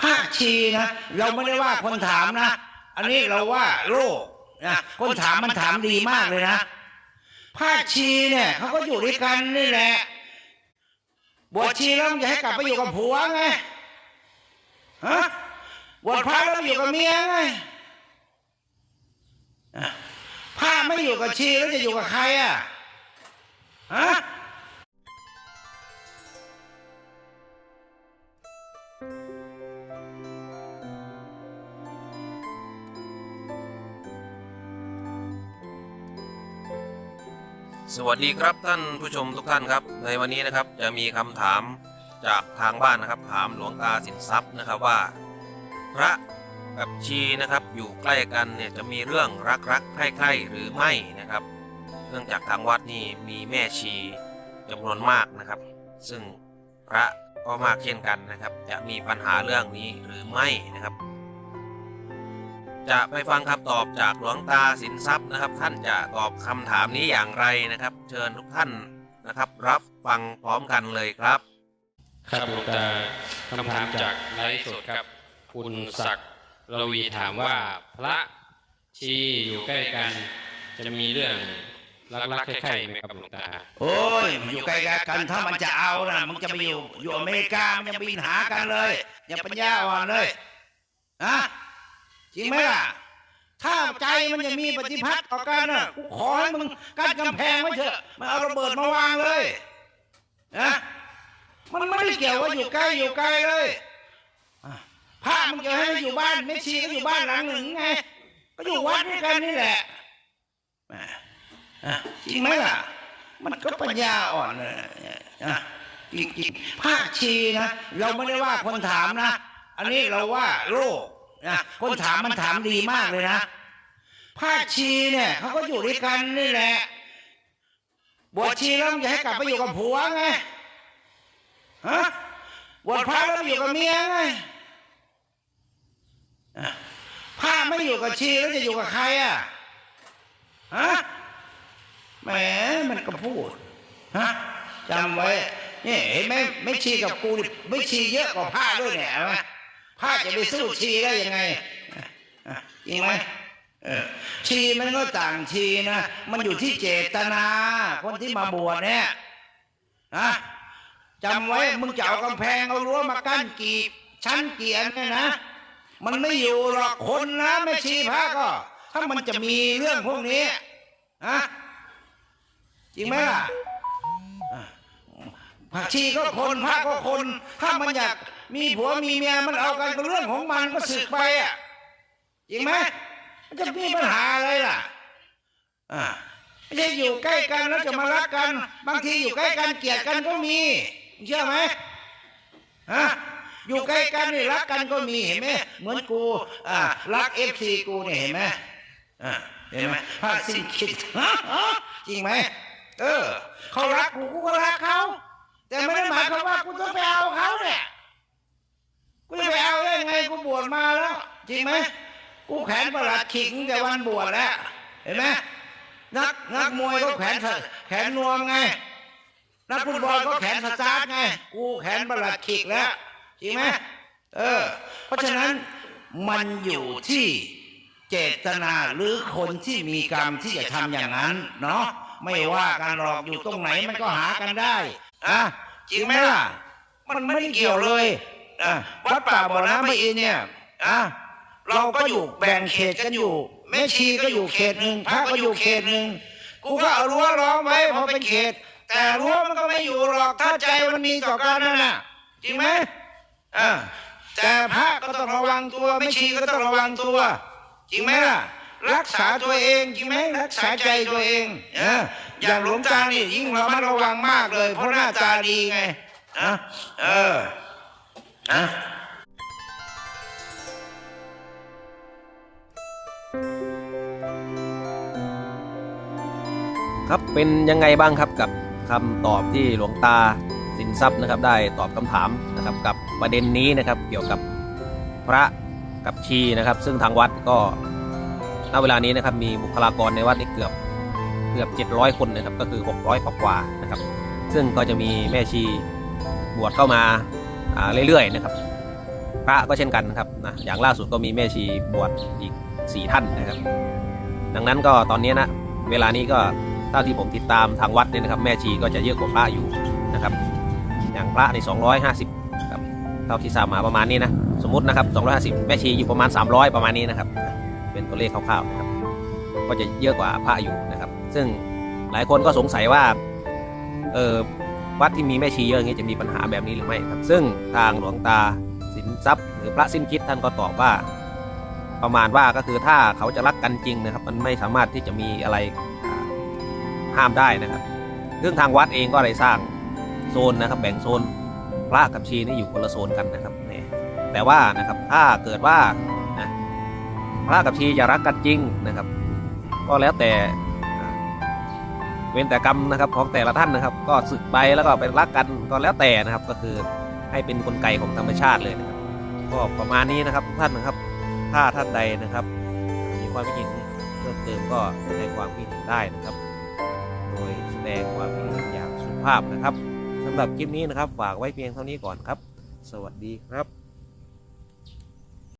ภาคชีนะเราไม่ได้ว่าคนถามนะ อันนี้เราว่าโลกนะคนถามมันถามดีมากเลยนะภาคชีเนี่ยเขาก็อยู่ด้วยกันนี่แหละบวชชีแล้วจะให้กลับไปอยู่กับผัวไงฮะบวชพระแล้วอยู่กับเมียไงอะพระไม่อยู่กับชีแล้วจะอยู่กับใครอะฮะ สวัสดีครับท่านผู้ชมทุกท่านครับ ในวันนี้นะครับจะมีคำถามจากทางบ้านนะครับ ถามหลวงตาสินทรัพย์นะครับว่า พระกับชีนะครับอยู่ใกล้กันเนี่ยจะมีเรื่องรักรักๆใคร่ๆหรือไม่นะครับ เนื่องจากทางวัดนี่มีแม่ชีจำนวนมากนะครับ ซึ่งพระก็มากเช่นกันนะครับ จะมีปัญหาเรื่องนี้หรือไม่นะครับ จะไปฟังคำตอบจากหลวงตาสินทรัพย์นะครับ ท่านจะตอบคำถามนี้อย่างไรนะครับ เชิญทุกท่านนะครับ รับฟังพร้อมกันเลยครับ ครับหลวงตาคำถามจากไลฟ์สดครับคุณศักดิ์ระวีถามว่าพระชีอยู่ใกล้กัน จะมีเรื่องรักๆใคร่ๆไหมครับหลวงตา โอ้ยมันอยู่ใกล้กันถ้ามันจะเอานะมึงจะไปอยู่อยู่อเมริกามันยังบินหากันเลยอย่าปัญญาอ่อนเลยอะ จริงไหมล่ะ ถ้าใจมันจะมีปฏิพัทธ์ต่อกันน่ะกูขอให้มึงกั้นกำแพงไว้เถอะมันเอาระเบิดมาวางเลยนะมันไม่ได้เกี่ยวว่าอยู่ใกล้อยู่ไกลเลยอะพระมึงจะให้มันอยู่บ้านไม่ชีก็อยู่บ้านหลังหนึ่งไงก็อยู่วัดด้วยกันนี่แหละแหมอะจริงไหมล่ะ มันก็ปัญญาอ่อนเลยอะจริงๆภาคชีนะเราไม่ได้ว่าคนถามนะ อันนี้เราว่าโลก นะคนถามมันถามดีมากเลยนะภาคชีเนี่ยเขาก็อยู่ด้วยกันนี่แหละบวชชีแล้วมึงจะให้กลับไปอยู่กับผัวไงฮะบวชพระแล้วอยู่กับเมียไงอะพระไม่อยู่กับชีแล้วจะอยู่กับใครอะฮะแหมมันก็พูดฮะจำไว้นี่เห็นไหมไม่ชีกับกูนี่ไม่ชีเยอะกว่าผ้าด้วยเนี่ยเห็นไหม ผ้าจะไปสู้ชีได้ยังไงจริงไหมชีมันก็ต่างชีนะ มันอยู่ที่เจตนา คนที่มาบวชเนี่ยนะจำไว้มึงจะเอากำแพงเอารั้วมากั้นกี่ ชั้นเกี่อันเนี่ยนะ มันไม่อยู่หรอกคนนะไม่ชีพระก็ ถ้ามันจะมีเรื่องพวกนี้ฮะจริงไหมล่ะอะผักชีก็คนพระก็คน ถ้ามันอยาก มีผัวมีเมียมันเอากันก็เรื่องของมันก็สึกไปอะจริงไหมมันจะมีปัญหาอะไรล่ะอ่าไม่ใช่อยู่ใกล้กันแล้วจะมารักกัน บางทีอยู่ใกล้กันเกลียดกันก็มีเชื่อไหมฮะอยู่ใกล้กันนี่รักกันก็มีเห็นไหมเหมือนกูอ่ารักเอฟซีกูเนี่ยเห็นไหมอ่าเห็นไหมภาคสิ้นคิดจริงไหมเออเขารักกูกูก็รักเขาแต่ไม่ได้หมายความว่ากูต้องไปเอาเขาเนี่ย กูจะไปเอาได้ยังไงกูบวชมาแล้ว จริงไหมกูแขวนประหลัดขิงแต่วันบวชแล้ว เห็นไหมนักนักมวยก็แขวนแขนนวมไง นักฟุตบอลก็แขนสตาร์ทไง กูแขนประหลัดขิกแล้ว จริงไหมเออ เพราะฉะนั้นมันอยู่ที่เจตนาหรือคนที่มีกรรมที่จะทำอย่างนั้น เนาะไม่ว่ากันหรอกอยู่ตรงไหนมันก็หากันได้อะจริงไหมล่ะ มันไม่ได้เกี่ยวเลยอะ วัดป่าบ่อน้ำพระอินทร์เนี่ยอะเราก็อยู่แบ่งเขตกันอยู่แม่ชีก็อยู่เขตหนึ่งพระก็อยู่เขตหนึ่งกูก็เอารั้วล้อมไว้พอเป็นเขต แต่รั้วมันก็ไม่อยู่หรอกถ้าใจมันมีต่อกันนั่นน่ะจริงไหมอ่าแต่พระก็ต้องระวังตัวไม่ชีก็ต้องระวังตัว จริงไหมล่ะ รักษาตัวเองจริงไหมรักษาใจตัวเองเอออย่างหลวงตานี่ยิ่งระมัดระวังมากเลย เพราะหน้าตาดีไงนะเออ นะครับเป็นยังไงบ้างครับกับคำตอบที่หลวงตาสินทรัพย์นะครับ ได้ตอบคำถามนะครับกับประเด็นนี้นะครับ เกี่ยวกับพระกับชีนะครับ ซึ่งทางวัดก็ณเวลานี้นะครับ มีบุคลากรในวัดเกือบเกือบ 700 คนนะครับ ก็คือ 600กว่านะครับ ซึ่งก็จะมีแม่ชีบวชเข้ามา เรื่อยๆนะครับพระก็เช่นกันนะครับนะอย่างล่าสุดก็มีแม่ชีบวชอีกสี่ท่านนะครับ ดังนั้นก็ตอนนี้นะเวลานี้ก็เท่าที่ผมติดตามทางวัดเนี่ยนะครับ แม่ชีก็จะเยอะกว่าพระอยู่นะครับ อย่างพระใน 250ครับเท่าที่ทราบมาประมาณนี้นะสมมตินะครับ 250 แม่ชีอยู่ประมาณ 300 ประมาณนี้นะครับ เป็นตัวเลขคร่าวๆนะครับ ก็จะเยอะกว่าพระอยู่นะครับ ซึ่งหลายคนก็สงสัยว่าเออ วัดที่มีแม่ชีเยอะอย่างนี้จะมีปัญหาแบบนี้หรือไม่ครับ ซึ่งทางหลวงตาสินทรัพย์ หรือพระสิ้นคิดท่านก็ตอบว่า ประมาณว่าก็คือถ้าเขาจะรักกันจริงนะครับ มันไม่สามารถที่จะมีอะไรห้ามได้นะครับซึ่งทางวัดเองก็ได้สร้างโซนนะครับ แบ่งโซนพระกับชีนี่อยู่คนละโซนกันนะครับแต่ว่านะครับถ้าเกิดว่านะพระกับชีจะรักกันจริงนะครับ ก็แล้วแต่ เว้นแต่กรรมนะครับของแต่ละท่านนะครับ ก็สึกไปแล้วก็ไปรักกันก็แล้วแต่นะครับ ก็คือให้เป็นกลไกของธรรมชาติเลยนะครับก็ประมาณนี้นะครับทุกท่านนะครับ ถ้าท่านใดนะครับ มีความคิดเห็นเพิ่มเติมก็แสดงความคิดเห็นได้นะครับ โดยแสดงความคิดเห็นอย่างสุภาพนะครับสำหรับคลิปนี้นะครับ ฝากไว้เพียงเท่านี้ก่อนครับ สวัสดีครับ